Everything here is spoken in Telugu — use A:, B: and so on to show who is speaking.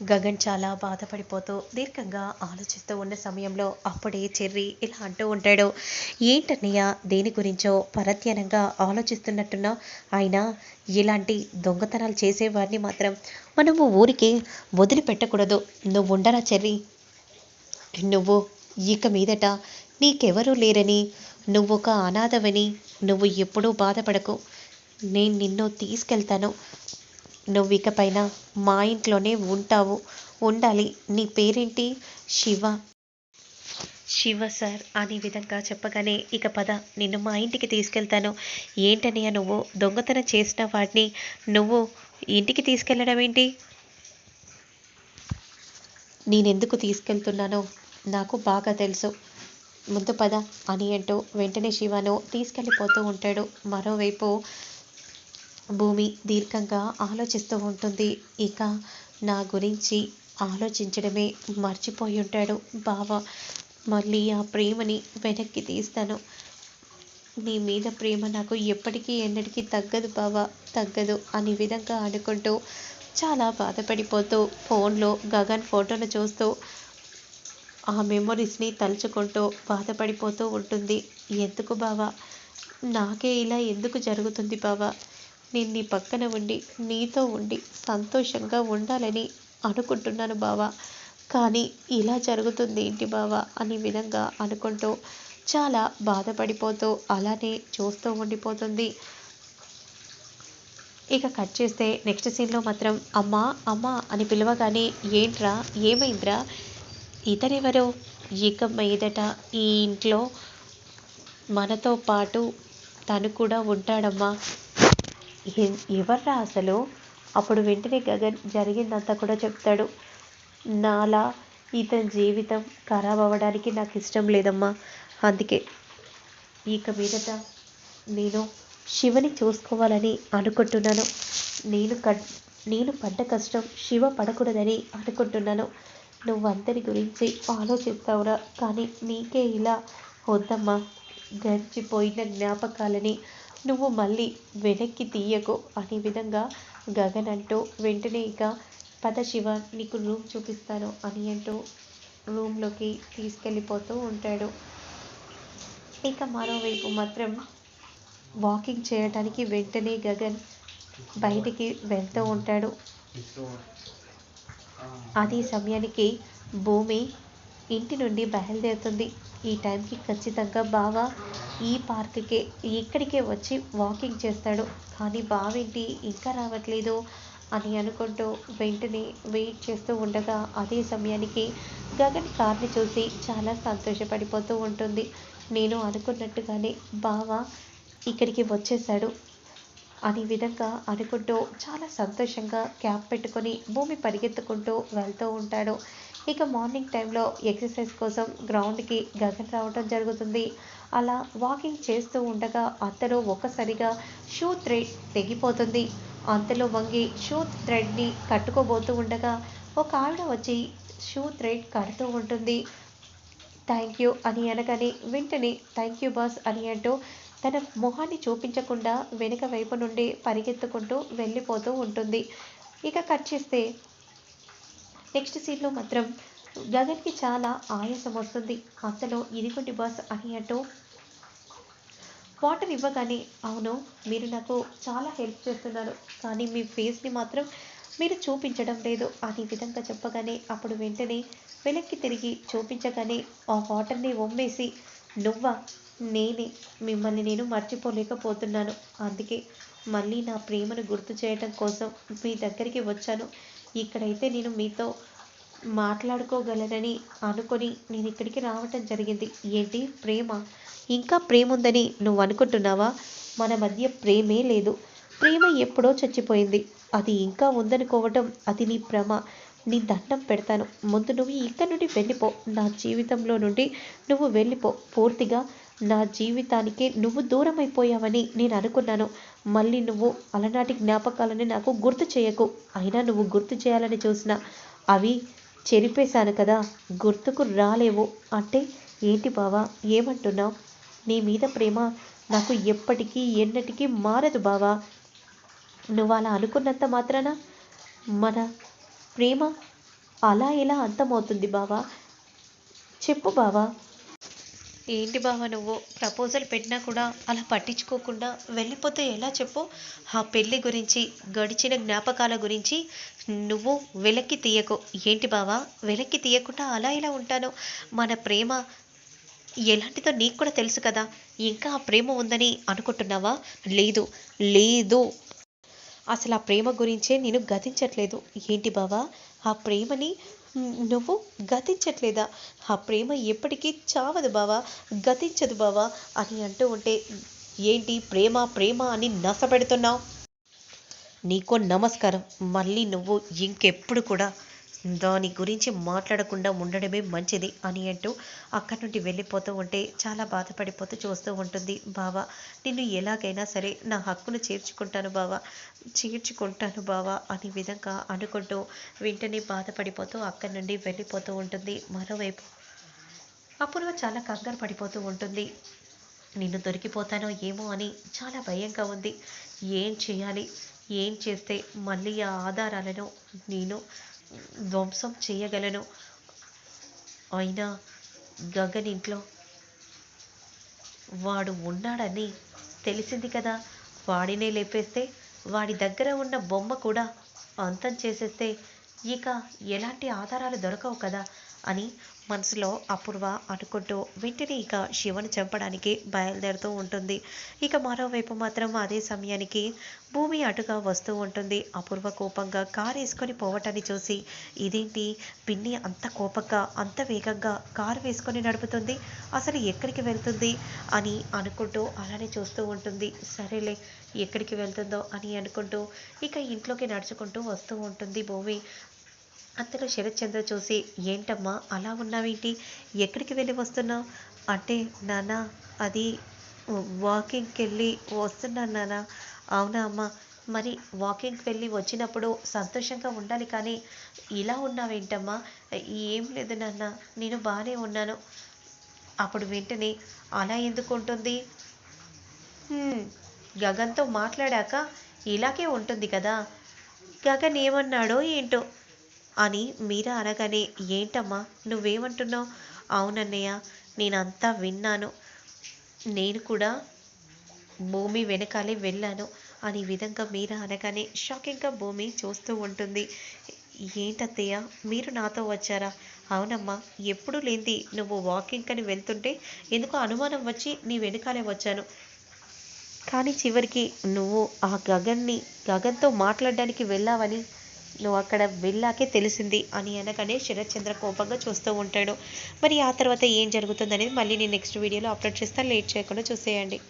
A: గగన్ చాలా బాధపడిపోతూ దీర్ఘంగా ఆలోచిస్తూ ఉన్న సమయంలో అప్పుడే చెర్రి ఇలా అంటూ ఉంటాడు ఏంటన్నయ్య దేని గురించో పరధ్యానంగా ఆలోచిస్తున్నట్టున్నా ఆయన ఇలాంటి దొంగతనాలు చేసేవారిని మాత్రం మనము ఊరికే వదిలిపెట్టకూడదు. నువ్వు ఉండరా చెర్రి? నువ్వు ఇక మీదట నీకెవరూ లేరని నువ్వు ఒక అనాథవని నువ్వు ఎప్పుడూ బాధపడకు. నేను నిన్ను తీసుకెళ్తాను. నువ్వు ఇకపైన మా ఇంట్లోనే ఉంటావు. ఉండాలి. నీ పేరేంటి? శివ. శివ సార్ అనే విధంగా చెప్పగానే ఇక పద నిన్ను మా ఇంటికి తీసుకెళ్తాను. ఏంటనయ్య నువ్వు? దొంగతనం చేసిన వాడిని నువ్వు ఇంటికి తీసుకెళ్ళడం ఏంటి? నేనెందుకు తీసుకెళ్తున్నానో నాకు బాగా తెలుసు. ముందు పద అని అంటూ వెంటనే శివను తీసుకెళ్ళిపోతూ ఉంటాడు. మరోవైపు భూమి దీర్ఘంగా ఆలోచిస్తూ ఉంటుంది. ఇక నా గురించి ఆలోచించడమే మర్చిపోయి ఉంటాడు బావ. మళ్ళీ ఆ ప్రేమని వెనక్కి తీస్తాను. నీ మీద ప్రేమ నాకు ఎప్పటికీ ఎన్నటికీ తగ్గదు బావ తగ్గదు అనే విధంగా అనుకుంటూ చాలా బాధపడిపోతూ ఫోన్లో గగన్ ఫోటోను చూస్తూ ఆ మెమొరీస్ని తలుచుకుంటూ బాధపడిపోతూ ఉంటుంది. ఎందుకు బావా? నాకే ఇలా ఎందుకు జరుగుతుంది బావా? నేను నీ పక్కన ఉండి నీతో ఉండి సంతోషంగా ఉండాలని అనుకుంటున్నాను బావా. కానీ ఇలా జరుగుతుంది ఏంటి బావా అనే విధంగా అనుకుంటూ చాలా బాధపడిపోతూ అలానే చూస్తూ ఉండిపోతుంది. ఇక కట్ చేస్తే నెక్స్ట్ సీన్లో మాత్రం అమ్మా అమ్మా అని పిలవగానే ఏంట్రా ఏమైందిరా? ఇతనెవరు? ఇక మీదట ఈ ఇంట్లో మనతో పాటు తను కూడా ఉంటాడమ్మా. ఎవర్రా అసలు? అప్పుడు వెంటనే గగన్ జరిగిందంతా కూడా చెప్తాడు. నాలా ఇతని జీవితం ఖరాబ్ అవ్వడానికి నాకు ఇష్టం లేదమ్మా. అందుకే ఇక మీదట నేను శివని చూసుకోవాలని అనుకుంటున్నాను. నేను కడ్ నేను పడ్డ కష్టం శివ పడకూడదని అనుకుంటున్నాను. నువ్వందరి గురించి ఆలోచిస్తావురా కానీ నీకే ఇలా వద్దమ్మా. గడిచిపోయిన జ్ఞాపకాలని నువ్వు మళ్ళీ వెనక్కి తీయకు. అనే విధంగా గగన్ అంటూ వెంటనే ఇక పద శివ నీకు రూమ్ చూపిస్తాను అని అంటూ రూమ్లోకి తీసుకెళ్ళిపోతూ ఉంటాడు. ఇక మరోవైపు మాత్రం వాకింగ్ చేయడానికి వెంటనే గగన్ బయటికి వెళ్తూ ఉంటాడు. అదే సమయానికి భూమి ఇంటి నుండి బయలుదేరుతుంది. ఈ టైంకి ఖచ్చితంగా బావ ఈ పార్క్కే ఇక్కడికే వచ్చి వాకింగ్ చేస్తాడు. కానీ బావేంటి ఇంకా రావట్లేదు అని అనుకుంటూ వెంటనే వెయిట్ చేస్తూ ఉండగా అదే సమయానికి గగన్ కార్ని చూసి చాలా సంతోషపడిపోతూ ఉంటుంది. నేను అనుకున్నట్టుగానే బావ ఇక్కడికి వచ్చేసాడు అనే విధంగా అనుకుంటూ చాలా సంతోషంగా క్యాప్ పెట్టుకొని భూమి పరిగెత్తుకుంటూ వెళ్తూ ఉంటాడు. ఇక మార్నింగ్ టైంలో ఎక్సర్సైజ్ కోసం గ్రౌండ్కి గగన్ రావటం జరుగుతుంది. అలా వాకింగ్ చేస్తూ ఉండగా అంతలో ఒక్కసారిగా షూ థ్రెడ్ తెగిపోతుంది. అంతలో వంగి షూ థ్రెడ్ని కట్టుకోబోతూ ఉండగా ఒక ఆవిడ వచ్చి షూ థ్రెడ్ కడుతూ ఉంటుంది. థ్యాంక్ యూ అని అనగానే వెంటనే థ్యాంక్ యూ బాస్ అని అంటూ తన మొహాన్ని చూపించకుండా వెనుక వైపు నుండి పరిగెత్తుకుంటూ వెళ్ళిపోతూ ఉంటుంది. ఇక కట్ చేస్తే నెక్స్ట్ సీన్లో మాత్రం గగన్కి చాలా ఆయాసం వస్తుంది. అంతలో ఇదిగోండి బాస్ అని అంటూ వాటర్ ఇవ్వగానే అవును మీరు నాకు చాలా హెల్ప్ చేస్తున్నారు కానీ మీ ఫేస్ని మాత్రం మీరు చూపించడం లేదు. అనే విధంగా చెప్పగానే అప్పుడు వెంటనే వెనక్కి తిరిగి చూపించగానే ఆ వాటర్ని ఒమ్మేసి నువ్వా? నేనే. మిమ్మల్ని నేను మర్చిపోలేకపోతున్నాను. అందుకే మళ్ళీ నా ప్రేమను గుర్తు చేయటం కోసం మీ దగ్గరికి వచ్చాను. ఇక్కడైతే నేను మీతో మాట్లాడుకోగలనని అనుకొని నేను ఇక్కడికి రావటం జరిగింది. ఏంటి? ప్రేమ. ఇంకా ప్రేమ ఉందని నువ్వు అనుకుంటున్నావా? మన మధ్య ప్రేమే లేదు. ప్రేమ ఎప్పుడో చచ్చిపోయింది. అది ఇంకా ఉందనుకోవటం అది నీ భ్రమ. నీ దండం పెడతాను. ముందు నువ్వు ఇక్కడి నుండి వెళ్ళిపో. నా జీవితంలో నుండి నువ్వు వెళ్ళిపో. పూర్తిగా నా జీవితానికి నువ్వు దూరం అయిపోయావని నేను అనుకున్నాను. మళ్ళీ నువ్వు అలనాటి జ్ఞాపకాలని నాకు గుర్తు చేయకు. అయినా నువ్వు గుర్తు చేయాలని చూసిన అవి చెరిపేశాను కదా. గుర్తుకు రాలేవు. అంటే ఏంటి బావా? ఏమంటున్నావు? నీ మీద ప్రేమ నాకు ఎప్పటికీ ఎన్నటికీ మారదు బావా. నువ్వు అలా అనుకున్నంత మాత్రాన మన ప్రేమ అలా ఎలా అంతమవుతుంది బావా? చెప్పు బావా. ఏంటి బావ నువ్వు? ప్రపోజల్ పెట్టినా కూడా అలా పట్టించుకోకుండా వెళ్ళిపోతే ఎలా చెప్పు? ఆ పెళ్ళి గురించి గడిచిన జ్ఞాపకాల గురించి నువ్వు వెలక్కి తీయకు. ఏంటి బావా? వెలక్కి తీయకుండా అలా ఇలా ఉంటాను? మన ప్రేమ ఎలాంటిదో నీకు కూడా తెలుసు కదా. ఇంకా ఆ ప్రేమ ఉందని అనుకుంటున్నావా? లేదు లేదు. అసలు ఆ ప్రేమ గురించే నేను గతించట్లేదు. ఏంటి బావా? ఆ ప్రేమని నువ్వు గతించట్లేదా? ఆ ప్రేమ ఎప్పటికీ చావదు బావా గతించదు బావా అని అంటూ ఉంటే ఏంటి ప్రేమ ప్రేమ అని నసపెడుతున్నావు? నీకో నమస్కారం మళ్ళీ నువ్వు ఇంకెప్పుడు కూడా దాని గురించి మాట్లాడకుండా ఉండడమే మంచిది అని అంటూ అక్కడి నుండి వెళ్ళిపోతూ ఉంటే చాలా బాధపడిపోతూ చూస్తూ ఉంటుంది బావా. నిన్ను ఎలాగైనా సరే నా హక్కును చేర్చుకుంటాను బావా. చేర్చుకుంటాను బావా అనే విధంగా అనుకుంటూ వెంటనే బాధపడిపోతూ అక్కడి నుండి వెళ్ళిపోతూ ఉంటుంది. మరోవైపు అపూర్వ చాలా కంగారు పడిపోతూ ఉంటుంది. నిన్ను దొరికిపోతానో ఏమో అని చాలా భయంగా ఉంది. ఏం చేయాలి? ఏం చేస్తే మళ్ళీ ఆ ఆధారాలను నేను ధ్వంసం చేయగలను. అయినా గగన్ ఇంట్లో వాడు ఉన్నాడని తెలిసింది కదా. వాడినే లేపేస్తే వాడి దగ్గర ఉన్న బొమ్మ కూడా అంతం చేసేస్తే ఇక ఎలాంటి ఆధారాలు దొరకవు కదా అని మనసులో అపూర్వ అనుకుంటూ వెంటనే ఇక శివను చంపడానికి బయలుదేరుతూ ఉంటుంది. ఇక మరోవైపు మాత్రం అదే సమయానికి భూమి అటుగా వస్తూ ఉంటుంది. అపూర్వ కోపంగా కారు వేసుకొని పోవటాన్ని చూసి ఇదేంటి? పిన్ని అంత కోపంగా అంత వేగంగా కారు వేసుకొని నడుపుతుంది? అసలు ఎక్కడికి వెళ్తుంది? అని అనుకుంటూ అలానే చూస్తూ ఉంటుంది. సరేలే ఎక్కడికి వెళ్తుందో అని అనుకుంటూ ఇక ఇంట్లోకి నడుచుకుంటూ వస్తూ ఉంటుంది భూమి. అంతలో శరత్చంద్ర చూసి ఏంటమ్మా అలా ఉన్నావేంటి? ఎక్కడికి వెళ్ళి వస్తున్నావు? అంటే నాన్న అది వాకింగ్కి వెళ్ళి వస్తున్నాను నాన్న. అవునా అమ్మా. మరి వాకింగ్కి వెళ్ళి వచ్చినప్పుడు సంతోషంగా ఉండాలి కానీ ఇలా ఉన్నావేంటమ్మా? ఏం లేదు నాన్న. నేను బాగానే ఉన్నాను. అప్పుడు వెంటనే అలా ఎందుకు ఉంటుంది? గగన్తో మాట్లాడాక ఇలాగే ఉంటుంది కదా. గగన్ ఏమన్నాడో ఏంటో. అని మీరా అనగానే ఏంటమ్మా నువ్వేమంటున్నావు? అవునన్నయ్య నేనంతా విన్నాను. నేను కూడా భూమి వెనకాలే వెళ్ళాను అని విధంగా మీరా అనగానే షాకింగ్గా భూమి చూస్తూ ఉంటుంది. ఏంటత్తయ్య మీరు నాతో వచ్చారా? అవునమ్మా ఎప్పుడు లేంది నువ్వు వాకింగ్ అని వెళ్తుంటే ఎందుకో అనుమానం వచ్చి నీ వెనకాలే వచ్చాను. కానీ చివరికి నువ్వు ఆ గగన్ని గగన్తో మాట్లాడడానికి వెళ్ళావని నువ్వు అక్కడ వెళ్ళాకే తెలిసింది అని అనగానే శరత్చంద్ర కోపంగా చూస్తూ ఉంటాడు. మరి ఆ తర్వాత ఏం జరుగుతుందనేది మళ్ళీ నేను నెక్స్ట్ వీడియోలో అప్లోడ్ చేస్తాను లేట్ చేయకుండా చూసేయండి.